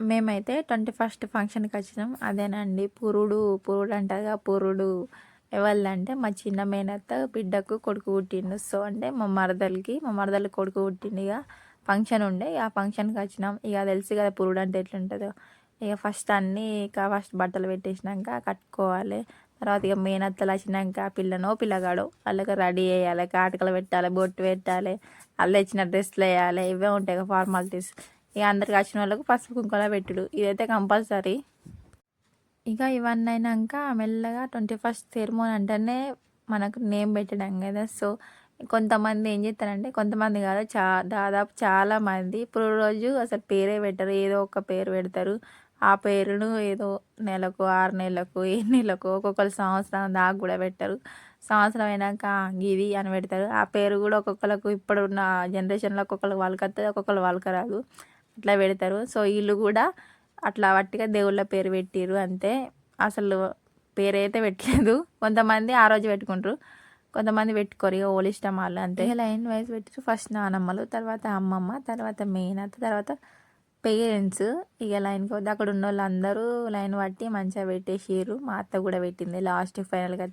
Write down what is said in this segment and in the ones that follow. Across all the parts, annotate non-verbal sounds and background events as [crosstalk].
మేమైతే twenty first ఫంక్షన్కి వచ్చినాం. అదేనండి పురుడు పురుడు అంటగా పురుడు. ఎవరిదంటే మా చిన్న మేనత్త బిడ్డకు కొడుకు పుట్టిండు. సో అంటే మా మరదలకి మా మరదలకి కొడుకు పుట్టిండు ఇక. ఫంక్షన్ ఉండే ఆ ఫంక్షన్కి వచ్చినాం. ఇక తెలుసు కదా పురుడు అంటే ఎట్లుంటుందో. ఇక ఫస్ట్ అన్నీ ఇక ఫస్ట్ బట్టలు పెట్టేసినాక కట్టుకోవాలి. తర్వాత ఇక మేనత్తలు వచ్చినాక పిల్లనో పిల్లగాడో. వాళ్ళకి రెడీ చేయాలి కాటకలు పెట్టాలి బొట్టు పెట్టాలి. వాళ్ళు ఇచ్చిన డ్రెస్సులు వేయాలి. ఇవే ఉంటాయి ఫార్మాలిటీస్. ఇక అందరికి వచ్చిన వాళ్ళకు పసుపు కుంకుమ పెట్టుడు. ఇదైతే కంపల్సరీ. ఇక ఇవన్నీ అయినాక మెల్లగా ట్వంటీ ఫస్ట్ సెరమోన్ అంటేనే మనకు నేమ్ పెట్టడం కదా. సో కొంతమంది ఏం చేస్తారంటే కొంతమంది కాదు చా దాదాపు చాలామంది ఇప్పుడు రోజు అసలు పేరే పెట్టరు. ఏదో ఒక పేరు పెడతారు. ఆ పేరును ఏదో నెలకు ఆరు నెలలకు ఏడు నెలకు ఒక్కొక్కరు సంవత్సరం దాకా కూడా పెట్టరు. సంవత్సరం అయినాక గిది అని పెడతారు. ఆ పేరు కూడా ఒక్కొక్కరికి ఇప్పుడున్న జనరేషన్లో ఒక్కొక్కరికి వాళ్ళకి వస్తుంది ఒక్కొక్కరు వాళ్ళకి రాదు. అట్లా పెడతారు. సో వీళ్ళు కూడా అట్లా వట్టిగా దేవుళ్ళ పేరు పెట్టిరు అంతే. అసలు పేరైతే పెట్టలేదు. కొంతమంది ఆ రోజు పెట్టుకుంటారు. కొంతమంది పెట్టుకోరు. ఇక ఓళ్ళు ఇష్టం వాళ్ళు అంతే. లైన్ వైజ్ పెట్టారు. ఫస్ట్ నానమ్మలు తర్వాత అమ్మమ్మ తర్వాత మేనత్త తర్వాత పేరెంట్స్. ఇక లైన్కి వద్ద అక్కడ ఉన్న వాళ్ళందరూ లైన్ పట్టి మంచిగా పెట్టేసారు మా అత్త కూడా పెట్టింది. లాస్ట్ ఫైనల్గా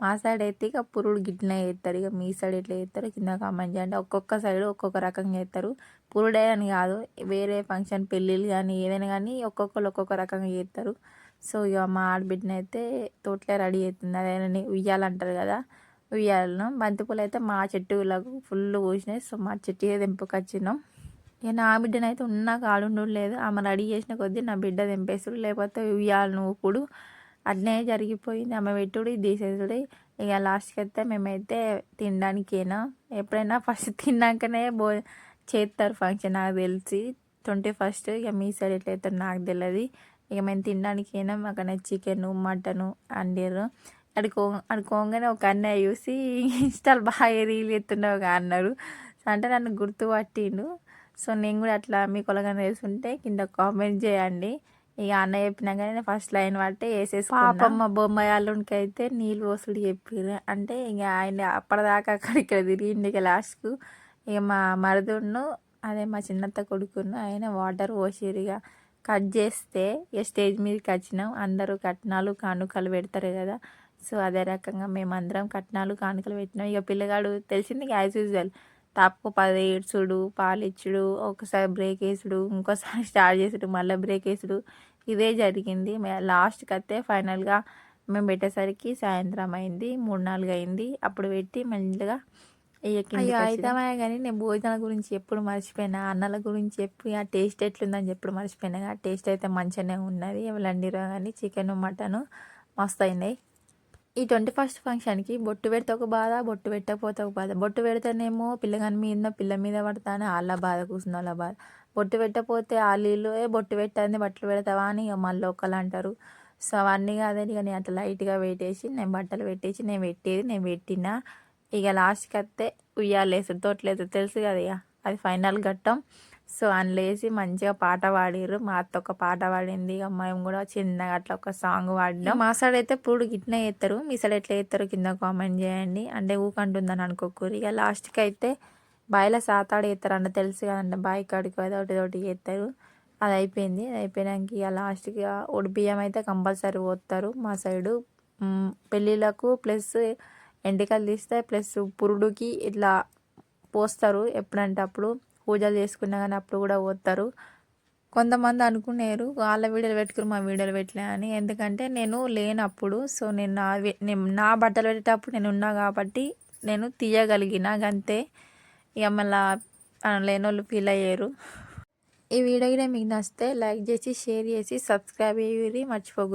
మా సైడ్ అయితే ఇక పురుడు గిట్ల వేస్తారు ఇక మీ సైడ్ ఎట్లా వేస్తారు కింద కామెంట్ చేయండి. ఒక్కొక్క సైడ్ ఒక్కొక్క రకంగా వేస్తారు పురుడే అని కాదు వేరే ఫంక్షన్ పెళ్ళిళ్ళు కానీ ఏదైనా కానీ ఒక్కొక్కరు ఒక్కొక్క రకంగా చేస్తారు. సో ఇక మా ఆడబిడ్డనైతే తోటలే రెడీ అవుతుంది అదేనని ఉయ్యాలంటారు కదా. ఉయ్యాలను బంతిపూలు అయితే మా చెట్టులకు ఫుల్ పూసినాయి. సో మా చెట్టు తెంపుకొచ్చినాం ఇక నా బిడ్డనైతే ఉన్న కాడుండు లేదు. ఆమె రెడీ చేసిన కొద్దీ నా బిడ్డ తెంపేస్తుడు. లేకపోతే ఉయ్యాలను ఇప్పుడు అట్నే జరిగిపోయింది. ఆమె పెట్టుడు తీసేసుడు. ఇక లాస్ట్కి అయితే మేమైతే తినడానికేనా? ఎప్పుడైనా ఫస్ట్ తిన్నాకనే బో చేస్తారు ఫంక్షన్ నాకు తెలిసి. ట్వంటీ ఫస్ట్ ఇక మీ సైడ్ ఎట్లయితే నాకు తెలియదు ఇక మేము తినడానికైనా? అక్కడ చికెను మటను అండిర్రు. అడుకో అడుకోగానే ఒక అన్నయ్య చూసి ఇన్స్టాల్ బాగా రీల్ ఎత్తుండే ఒక అన్నారు అంటే నన్ను గుర్తుపట్టిండు. సో నేను కూడా అట్లా మీ కొలగానే తెలుసుంటే కింద కామెంట్ చేయండి. ఇక అన్న చెప్పినాకనే ఫస్ట్ లైన్ పట్టి వేసేసి పాపమ్మ బొమ్మ అల్లుడికి అయితే నీళ్ళు పోసుడు చెప్పారు అంటే ఇక ఆయన అప్పటిదాకా అక్కడ ఇక్కడ తిరిగింది ఇక లాస్ట్కు ఇక మా మరుదును అదే మా చిన్నత్త కొడుకును ఆయన వాటర్ పోసిరు ఇక. కట్ చేస్తే ఇక స్టేజ్ మీదకి వచ్చినాం. అందరూ కట్నాలు కానుకలు పెడతారు కదా. సో అదే రకంగా మేమందరం కట్నాలు కానుకలు పెట్టినాం. ఇక పిల్లగాడు తెలిసింది యాజ్ యూజువల్ తప్పు పది ఏడ్చుడు పాలిచ్చుడు ఒకసారి బ్రేక్ వేసుడు ఇంకోసారి [laughs] స్టార్ట్ చేసుడు మళ్ళీ బ్రేక్ వేసుడు. ఇదే జరిగింది. లాస్ట్కి అయితే ఫైనల్గా మేము పెట్టేసరికి సాయంత్రం అయింది మూడు నాలుగు అయింది. అప్పుడు పెట్టి మెల్లగా అయ్యో కానీ నేను భోజనాల గురించి ఎప్పుడు మర్చిపోయినా అన్నల గురించి చెప్పి ఆ టేస్ట్ ఎట్లుందని ఎప్పుడు మర్చిపోయినా టేస్ట్ అయితే మంచిగానే ఉన్నది. ఎవరండిరో కానీ చికెన్ మటన్ మస్తు అయినాయి. ఈ ట్వంటీ ఫస్ట్ ఫంక్షన్కి బొట్టు పెడితే ఒక బాధ బొట్టు పెట్టకపోతే ఒక బాధ. బొట్టు పెడితేనేమో పిల్లగాని మీద పిల్ల మీద పడతానే వాళ్ళ బాధ కూర్చున్న వాళ్ళ బాధ. బొట్టు పెట్టకపోతే వాళ్ళు ఏ బొట్టు పెట్టని బట్టలు పెడతావా అని ఇక మళ్ళీ ఒకళ్ళు అంటారు. సో అవన్నీ కాదని ఇక నేను అట్లా లైట్గా పెట్టేసి నేను బట్టలు పెట్టేసి నేను పెట్టేది నేను పెట్టిన. ఇక లాస్ట్కి వస్తే ఉయ్యాలేసు తోటలేదు తెలుసు కదా ఇక అది ఫైనల్ ఘట్టం. సో అందులేసి మంచిగా పాట పాడిర్రు. మా అత్త ఒక పాట పాడింది. ఇక మేము కూడా చిన్నగా అట్లా ఒక సాంగ్ పాడినాం. మా సైడ్ అయితే ఇప్పుడు గిట్నే చేస్తారు మీ సైడ్ ఎట్లా చేస్తారు కింద కామెంట్ చేయండి. అంటే ఊకంటుందని అనుకోకూరు. ఇక లాస్ట్కి అయితే బాయిల సాతాడు వేస్తారు అంటే తెలుసు కదండి బాయి కాడికి అయితే ఒకటి ఒకటి వేస్తారు అది అయిపోయింది. అది అయిపోయినాక ఇక లాస్ట్కి ఉడి బియ్యం అయితే కంపల్సరీ పోస్తారు మా సైడు. పెళ్ళిళ్ళకు ప్లస్ ఎంటికలు తీస్తే ప్లస్ పురుడుకి ఇట్లా పోస్తారు ఎప్పుడంటే అప్పుడు. పూజలు చేసుకున్నా కానీ అప్పుడు కూడా పోతారు. కొంతమంది అనుకునేరు వాళ్ళ వీడియోలు పెట్టుకుని మా వీడియోలు పెట్టలే అని. ఎందుకంటే నేను లేనప్పుడు సో నేను నా నా బట్టలు పెట్టేటప్పుడు నేను ఉన్నా కాబట్టి నేను తీయగలిగిన అంతే ఇక మళ్ళీ లేని వాళ్ళు ఫీల్ అయ్యారు. ఈ వీడియో కూడా మీకు నచ్చితే లైక్ చేసి షేర్ చేసి సబ్స్క్రైబ్ అయ్యి మర్చిపోకూడదు